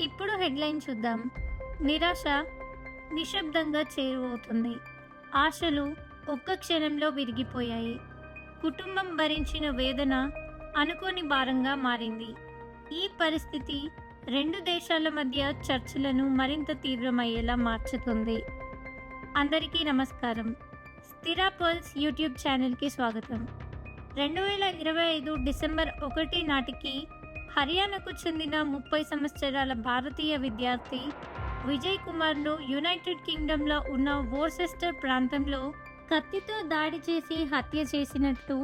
ఇప్పుడు హెడ్లైన్ చూద్దాం. నిరాశ నిశ్శబ్దంగా చేరువవుతుంది. ఆశలు ఒక్క క్షణంలో విరిగిపోయాయి. కుటుంబం భరించిన వేదన అనుకోని భారంగా మారింది. ఈ పరిస్థితి రెండు దేశాల మధ్య చర్చలను మరింత తీవ్రమయ్యేలా మార్చుతుంది. అందరికీ నమస్కారం. స్థిరా పల్స్ యూట్యూబ్ ఛానల్కి స్వాగతం. రెండు వేల ఇరవై ఐదు డిసెంబర్ ఒకటి నాటికి హర్యానాకు చెందిన ముప్పై సంవత్సరాల భారతీయ విద్యార్థి విజయ్ కుమార్ను యునైటెడ్ కింగ్డంలో ఉన్న వోర్సెస్టర్ ప్రాంతంలో కత్తితో దాడి చేసి హత్య చేసినట్టు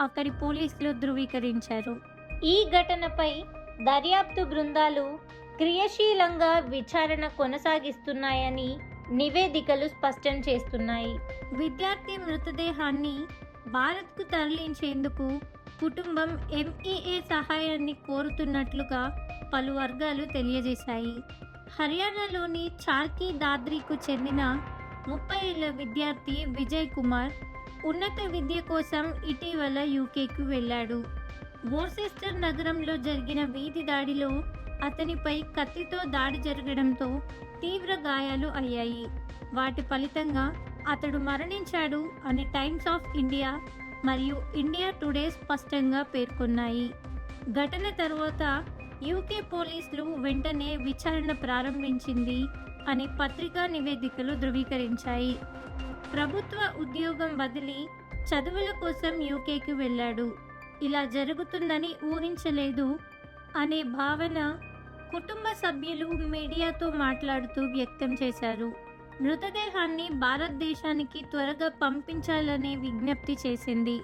అక్కడి పోలీసులు ధృవీకరించారు. ఈ ఘటనపై దర్యాప్తు బృందాలు క్రియాశీలంగా విచారణ కొనసాగిస్తున్నాయని నివేదికలు స్పష్టం చేస్తున్నాయి. విద్యార్థి మృతదేహాన్ని భారత్కు తరలించేందుకు కుటుంబం ఎంఈఏ సహాయాన్ని కోరుతున్నట్లుగా పలు వర్గాలు తెలియజేశాయి. హర్యానాలోని చార్కీ దాద్రీకు చెందిన ముప్పై ఏళ్ళ విద్యార్థి విజయ్ కుమార్ ఉన్నత విద్య కోసం ఇటీవల యూకేకు వెళ్ళాడు. వోర్సెస్టర్ నగరంలో జరిగిన వీధి దాడిలో అతనిపై కత్తితో దాడి జరగడంతో తీవ్ర గాయాలు అయ్యాయి. వాటి ఫలితంగా అతడు మరణించాడు అని టైమ్స్ ఆఫ్ ఇండియా మరియు ఇండియా టుడే స్పష్టంగా పేర్కొన్నాయి. ఘటన తర్వాత యూకే పోలీసులు వెంటనే విచారణ ప్రారంభించింది అని పత్రికా నివేదికలు ధృవీకరించాయి. ప్రభుత్వ ఉద్యోగం వదిలి చదువుల కోసం యూకేకి వెళ్ళాడు. ఇలా జరుగుతుందని ఊహించలేదు అనే భావన కుటుంబ సభ్యులు మీడియాతో మాట్లాడుతూ వ్యక్తం చేశారు. మృతదేహాన్ని భారతదేశానికి త్వరగా పంపించాలనే విజ్ఞప్తి చేసింది.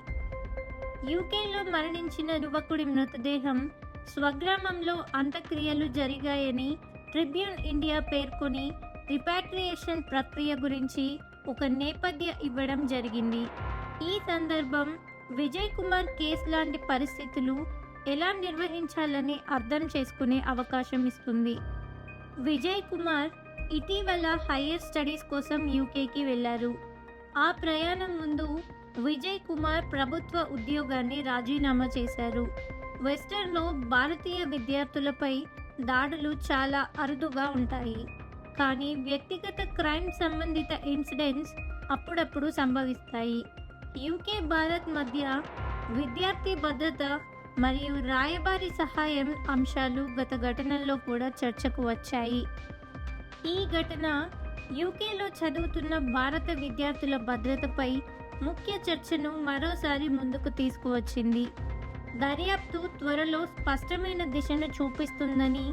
యూకేలో మరణించిన యువకుడి మృతదేహం స్వగ్రామంలో అంత్యక్రియలు జరిగాయని ట్రిబ్యూన్ ఇండియా పేర్కొని రిపాట్రియేషన్ ప్రక్రియ గురించి ఒక నేపథ్య ఇవ్వడం జరిగింది. ఈ సందర్భం విజయ్ కుమార్ కేసు లాంటి పరిస్థితులు ఎలా నిర్వహించాలని అర్థం చేసుకునే అవకాశం ఇస్తుంది. విజయ్ కుమార్ ఇటీవల హయ్యర్ స్టడీస్ కోసం యూకేకి వెళ్ళారు. ఆ ప్రయాణం ముందు విజయ్ కుమార్ ప్రభుత్వ ఉద్యోగాన్ని రాజీనామా చేశారు. వెస్టర్న్లో భారతీయ విద్యార్థులపై దాడులు చాలా అరుదుగా ఉంటాయి. కానీ వ్యక్తిగత క్రైమ్ సంబంధిత ఇన్సిడెంట్స్ అప్పుడప్పుడు సంభవిస్తాయి. యూకే భారత్ మధ్య విద్యార్థి భద్రత మరియు రాయబారి సహాయం అంశాలు గత ఘటనల్లో కూడా చర్చకు వచ్చాయి. ఈ ఘటన యూకేలో చదువుతున్న భారత విద్యార్థుల భద్రతపై ముఖ్య చర్చను మరోసారి ముందుకు తీసుకువచ్చింది. దర్యాప్తు త్వరలో స్పష్టమైన దిశను చూపిస్తుందని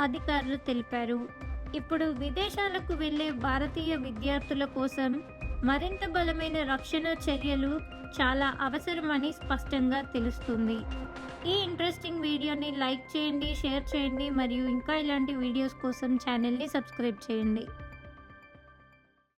అధికారులు తెలిపారు. ఇప్పుడు విదేశాలకు వెళ్ళే భారతీయ విద్యార్థుల కోసం మరింత బలమైన రక్షణ చర్యలు చాలా అవసరమని స్పష్టంగా తెలుస్తుంది. ఈ ఇంట్రెస్టింగ్ వీడియోని లైక్ చేయండి షేర్ చేయండి మరియు ఇంకా ఇలాంటి వీడియోస్ కోసం ఛానల్ని సబ్స్క్రైబ్ చేయండి.